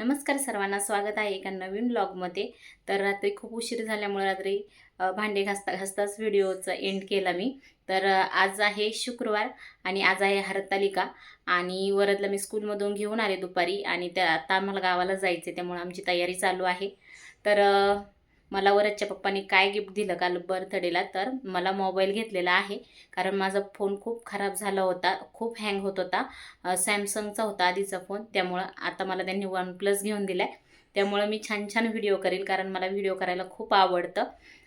नमस्कार सर्वांना स्वागत आहे एका नवीन ब्लॉगमध्ये तर रात्री खूप उशीर झाल्यामुळे रात्री भांडे घासता घासताच व्हिडिओचं एंड केला मी. तर आज आहे शुक्रवार आणि आज आहे हरतालिका आणि वरदला मी स्कूलमधून घेऊन आले दुपारी आणि त्या आता आम्हाला गावाला जायचे त्यामुळे आमची तयारी चालू आहे. तर मला वरच्या पप्पांनी काय गिफ्ट दिलं काल बर्थडेला तर मला मोबाईल घेतलेला आहे. कारण माझा फोन खूप खराब झाला होता खूप हँग होत होता. सॅमसंगचा होता आधीचा फोन त्यामुळं आता मला त्यांनी वन प्लस घेऊन दिला आहे त्यामुळं मी छान छान व्हिडिओ करेल कारण मला व्हिडिओ करायला खूप आवडतं.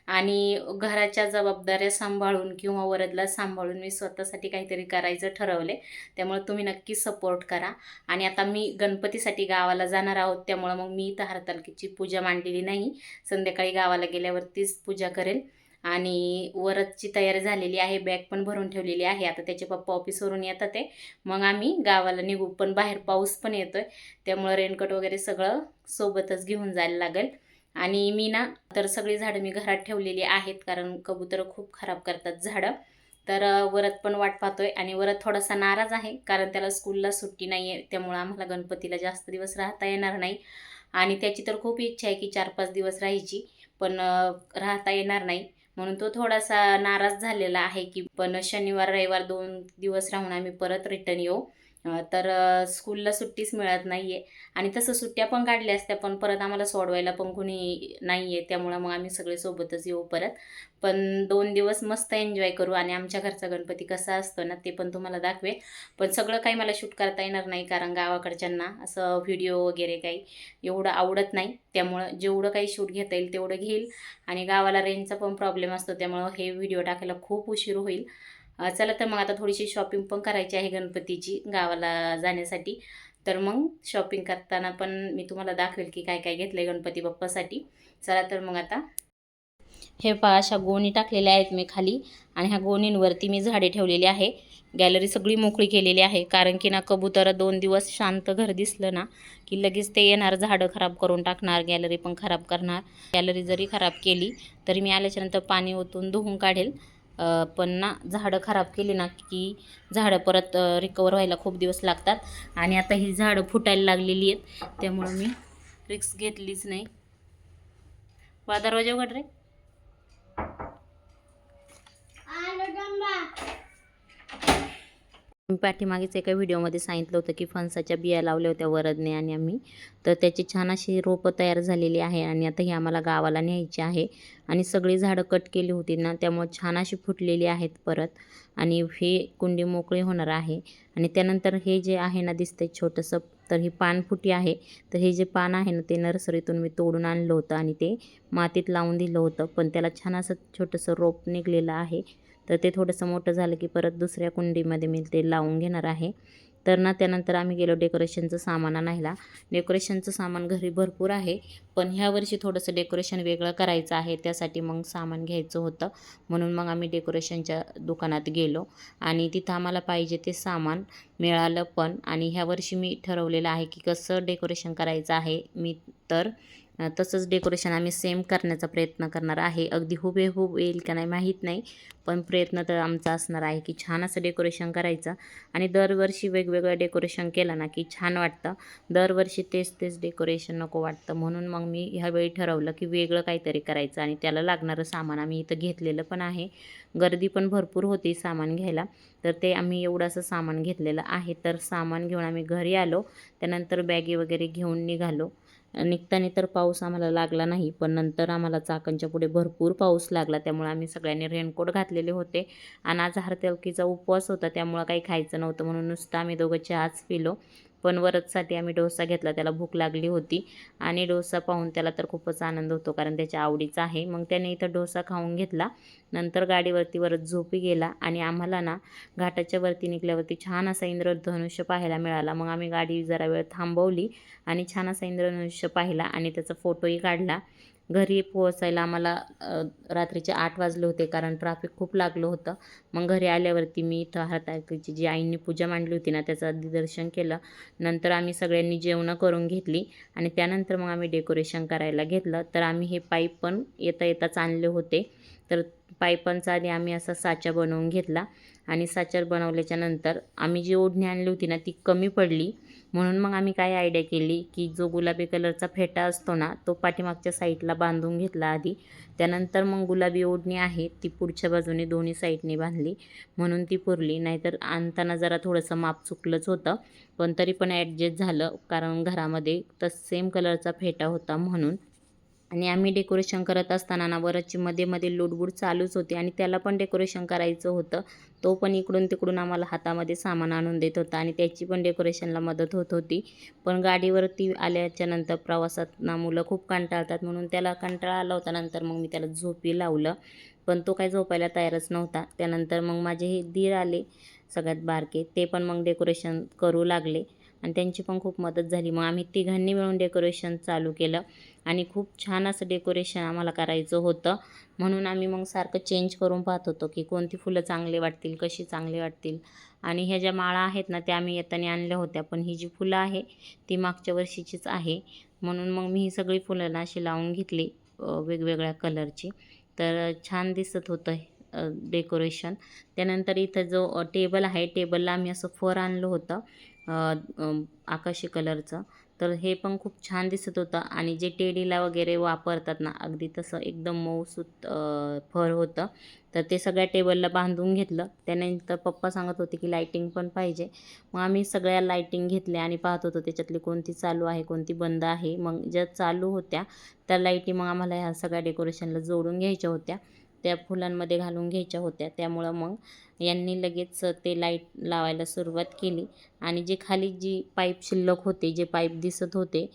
आणि घराच्या जबाबदाऱ्या सांभाळून किंवा वरदला सांभाळून मी स्वतःसाठी काहीतरी करायचं ठरवले त्यामुळे तुम्ही नक्की सपोर्ट करा. आणि आता मी गणपतीसाठी गावाला जाणार आहोत त्यामुळं मग मी इथं हरतालकीची पूजा मांडलेली नाही. संध्याकाळी गावाला गेल्यावरतीच पूजा करेल आणि वरदची तयारी झालेली आहे बॅग पण भरून ठेवलेली आहे. आता त्याचे पप्पा ऑफिसवरून येतात ते. मग आम्ही गावाला निघू पण बाहेर पाऊस पण येतो आहे त्यामुळं रेनकोट वगैरे सगळं सोबतच घेऊन जायला लागेल. आणि मी ना तर सगळी झाडं मी घरात ठेवलेली आहेत कारण कबूतर खूप खराब करतात झाडं. तर वरत पण वाट पाहतोय आणि वरत थोडासा नाराज आहे कारण त्याला स्कूलला सुट्टी नाही आहे त्यामुळं आम्हाला गणपतीला जास्त दिवस राहता येणार नाही. आणि त्याची तर खूप इच्छा आहे की चार पाच दिवस राहायची पण राहता येणार नाही. म्हणून तो थोडासा नाराज झालेला आहे की पण शनिवार रविवार दोन दिवस राहून आम्ही परत रिटर्न येऊ. तर स्कूलला सुट्टीच मिळत नाही आहे आणि तसं सुट्ट्या पण काढल्या असत्या पण परत आम्हाला सोडवायला पण कोणी नाही आहे त्यामुळं मग आम्ही सगळे सोबतच येऊ परत. पण दोन दिवस मस्त एन्जॉय करू आणि आमच्या घरचा गणपती कसा असतो ना ते पण तुम्हाला दाखवेल पण सगळं काही मला शूट करता येणार नाही कारण गावाकडच्यांना असं व्हिडिओ वगैरे काही एवढं आवडत नाही. त्यामुळं जेवढं काही शूट घेता येईल तेवढं घेईल. आणि गावाला रेंजचा पण प्रॉब्लेम असतो त्यामुळं हे व्हिडिओ टाकायला खूप उशीर होईल. चला तर मग आता थोडीशी शॉपिंग पण करायची आहे गणपतीची गावाला जाण्यासाठी. तर मग शॉपिंग करताना पण मी तुम्हाला दाखवेल की काय काय घेतलं आहे गणपती बाप्पासाठी. चला तर मग आता. हे पहा अशा गोणी टाकलेल्या आहेत मी खाली आणि ह्या गोणींवरती मी झाडे ठेवलेली आहे. गॅलरी सगळी मोकळी केलेली आहे. कारण की ना कबूतर दोन दिवस शांत घर दिसलं ना की लगेच ते येणार झाडं खराब करून टाकणार गॅलरी पण खराब करणार. गॅलरी जरी खराब केली तरी मी आल्याच्यानंतर पाणी ओतून धुवून काढेल. पण ना झाडं खराब केली ना की झाडं परत रिकवर व्हायला खूप दिवस लागतात. आणि आता ही झाडं फुटायला लागलेली आहेत. त्यामुळं मी रिक्स घेतलीच नाही. वा दरवाजा उघड रे. मी पाठीमागेच एका व्हिडिओमध्ये सांगितलं होतं की फणसाच्या बिया लावल्या होत्या वरदने आणि आम्ही. तर त्याची छान अशी रोपं तयार झालेली आहे आणि आता ही आम्हाला गावाला न्यायची आहे. आणि सगळी झाडं कट केली होती ना त्यामुळे छान अशी फुटलेली आहेत परत. आणि हे कुंडी मोकळी होणार आहे. आणि त्यानंतर हे जे आहे ना दिसतंय छोटंसं तर ही पानफुटी आहे. तर हे जे पान आहे ना ते नर्सरीतून मी तोडून आणलं होतं आणि ते मातीत लावून दिलं होतं. पण त्याला छान असं छोटंसं रोप निघलेलं आहे. तर ते थोडंसं मोठं झालं की परत दुसऱ्या कुंडीमध्ये मी ते लावून घेणार आहे. तर ना त्यानंतर आम्ही गेलो डेकोरेशनचं सामान आणायला. डेकोरेशनचं सामान घरी भरपूर आहे. पण ह्या वर्षी थोडंसं डेकोरेशन वेगळं करायचं आहे. त्यासाठी मग सामान घ्यायचं होतं. म्हणून मग आम्ही डेकोरेशनच्या दुकानात गेलो. आणि तिथं आम्हाला पाहिजे ते सामान मिळालं पण. आणि ह्या वर्षी मी ठरवलेलं आहे की कसं डेकोरेशन करायचं आहे. मी तर तसंच डेकोरेशन आम्ही सेम करण्याचा प्रयत्न करणार आहे. अगदी हुबेहूब येईल का नाही माहीत नाही पण प्रयत्न तर आमचा असणार आहे की छान असं डेकोरेशन करायचं. आणि दरवर्षी वेगवेगळं डेकोरेशन केलं ना की छान वाटतं. दरवर्षी तेच तेच डेकोरेशन नको वाटतं. म्हणून मग मी ह्यावेळी ठरवलं की वेगळं काहीतरी करायचं आणि त्याला लागणारं सामान आम्ही इथं घेतलेलं पण आहे. गर्दी पण भरपूर होती सामान घ्यायला तर ते आम्ही एवढं असं सामान घेतलेलं आहे. तर सामान घेऊन आम्ही घरी आलो. त्यानंतर बॅगी वगैरे घेऊन निघालो. निघताना तर पाऊस आम्हाला लागला नाही पण नंतर आम्हाला चाकणच्या पुढे भरपूर पाऊस लागला त्यामुळे आम्ही सगळ्यांनी रेनकोट घातलेले होते. आणि आज हरतेलकीचा उपवास होता त्यामुळं काही खायचं नव्हतं म्हणून नुसतं आम्ही दोघं चहाच पिलो. पण वरदसाठी आम्ही डोसा घेतला त्याला भूक लागली होती. आणि डोसा पाहून त्याला तर खूपच आनंद होतो कारण त्याच्या आवडीचा आहे. मग त्याने इथं डोसा खाऊन घेतला. नंतर गाडीवरती वरच झोपी गेला आणि आम्हाला ना घाटाच्या वरती निघल्यावरती छान असा इंद्रधनुष्य पाहायला मिळाला. मग आम्ही गाडी जरा वेळ थांबवली आणि छान असा इंद्रधनुष्य पाहिला आणि त्याचा फोटोही काढला. घरी पोहोचायला आम्हाला रात्रीचे आठ वाजले होते कारण ट्रॅफिक खूप लागलं होतं. मग घरी आल्यावरती मी इथं हरताळकीची जी आईंनी पूजा मांडली होती ना त्याचं आधी दर्शन केलं. नंतर आम्ही सगळ्यांनी जेवणं करून घेतली आणि त्यानंतर मग आम्ही डेकोरेशन करायला घेतलं. तर आम्ही हे पाईप पण येता येताच आणले होते. तर पाईपांचा आधी आम्ही असा साचा बनवून घेतला. आणि साचर बनवल्याच्या नंतर आम्ही जी ओढणी आणली होती ना ती कमी पडली. म्हणून मग आम्ही काय आयडिया केली की जो गुलाबी कलरचा फेटा असतो ना तो पाठीमागच्या साईडला बांधून घेतला आधी. त्यानंतर मग गुलाबी ओढणी आहे ती पुढच्या बाजूने दोन्ही साईडने बांधली. म्हणून ती पुरली. नाहीतर आणताना जरा थोडंसं माप चुकलंच होतं. पण तरी पण ॲडजस्ट झालं कारण घरामध्ये तर सेम कलरचा फेटा होता म्हणून. आणि आम्ही डेकोरेशन करत असताना ना बरंचशी मध्ये मध्ये लुडबुड चालूच होती आणि त्याला पण डेकोरेशन करायचं होतं. तो पण इकडून तिकडून आम्हाला हातामध्ये सामान आणून देत होता आणि त्याची पण डेकोरेशनला मदत होत होती. पण गाडीवरती आल्याच्यानंतर प्रवासात ना मुलं खूप कंटाळतात म्हणून त्याला कंटाळा आला होता. नंतर मग मी त्याला झोपी लावलं. पण तो काही झोपायला तयारच नव्हता. त्यानंतर मग माझे हे दीर आले सगळ्यात बारके. ते पण मग डेकोरेशन करू लागले. आणि त्यांची पण खूप मदत झाली. मग आम्ही तिघांनी मिळून डेकोरेशन चालू केलं. आणि खूप छान असं डेकोरेशन आम्हाला करायचं होतं. म्हणून आम्ही मग सारखं चेंज करून पाहत होतो की कोणती फुलं चांगले वाटतील कशी चांगले वाटतील. आणि ह्या ज्या माळा आहेत ना त्या आम्ही येताना आणल्या होत्या. पण ही जी फुलं आहे ती मागच्या वर्षीचीच आहे. म्हणून मग मी ही सगळी फुलं ना अशी लावून घेतली वेगवेगळ्या कलरची तर छान दिसत होतं डेकोरेशन त्यानंतर इथं जो टेबल आहे टेबलला आम्ही असं फर आणलं होतं. आकाशी कलरचं. तर हे पण खूप छान दिसत होतं. आणि जे टेडीला वगैरे वापरतात ना अगदी तसं एकदम मऊसूत फर होतं. तर ते सगळ्या टेबलला बांधून घेतलं. त्यानंतर पप्पा सांगत होते की लाईटिंग पण पाहिजे. मग आम्ही सगळ्या लाईटिंग घेतल्या आणि पाहत होतो त्याच्यातली कोणती चालू आहे कोणती बंद आहे? मग ज्या चालू होत्या त्या लाईटी मग आम्हाला ह्या सगळ्या डेकोरेशनला जोडून घ्यायच्या होत्या. त्या फुलांमध्ये घालून घ्यायच्या होत्या. त्यामुळं मग यांनी लगेच ते लाइट लावायला सुरुवात केली. आणि जे खाली जी पाईप शिल्लक होते जे पाईप दिसत होते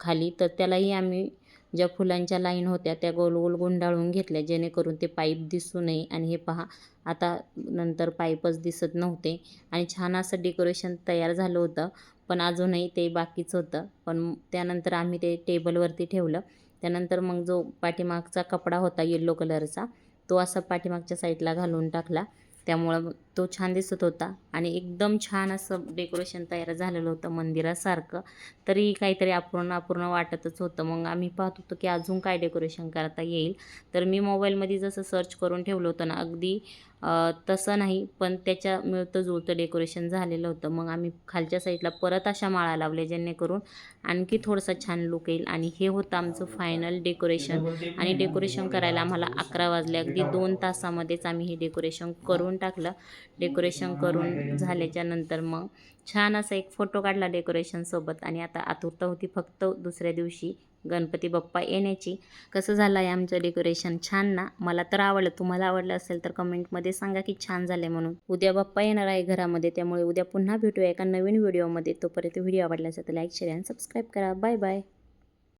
खाली तर त्यालाही आम्ही ज्या फुलांच्या लाईन होत्या त्या गोल गोल गुंडाळून घेतल्या जेणेकरून ते पाईप दिसू नये. आणि हे पहा आता नंतर पाईपच दिसत नव्हते. आणि छान असं डेकोरेशन तयार झालं होतं पण अजूनही ते बाकीच होतं. पण त्यानंतर आम्ही ते टेबलवरती ठेवलं. त्यानंतर मग जो पाठीमागचा कपडा होता येल्लो कलरचा तो असा पाठीमागच्या साईडला घालून टाकला. त्यामुळं तो छान दिसत होता आणि एकदम छान असं डेकोरेशन तयार झालेलं होतं मंदिरासारखं. तरी काहीतरी अपूर्ण अपूर्ण वाटतच होतं. मग आम्ही पाहत होतो की अजून काय डेकोरेशन करता येईल. तर मी मोबाईलमध्ये जसं सर्च करून ठेवलं होतं ना अगदी तसं नाही पण त्याच्या मिळतं जुळतं डेकोरेशन झालेलं होतं. मग आम्ही खालच्या साईडला परत अशा माळा लावल्या जेणेकरून आणखी थोडंसं छान लुक येईल. आणि हे होतं आमचं फायनल डेकोरेशन आणि डेकोरेशन करायला आम्हाला अकरा वाजले. अगदी दोन तासामध्येच आम्ही हे डेकोरेशन करून टाकलं. डेकोरेशन करून झाल्याच्यानंतर मग छान असा एक फोटो काढला डेकोरेशनसोबत आणि आता आतुरता होती फक्त दुसऱ्या दिवशी. गणपती बाप्पा येण्याची. कसं झालं आहे आमचं डेकोरेशन छान ना? मला तर आवडलं. तुम्हाला आवडलं असेल तर कमेंटमध्ये सांगा की छान झालं म्हणून. उद्या बाप्पा येणार आहे घरामध्ये त्यामुळे उद्या पुन्हा भेटूया एका नवीन व्हिडिओमध्ये तोपर्यंत व्हिडिओ आवडला असेल तर लाईक शेअर आणि सबस्क्राईब करा. Bye bye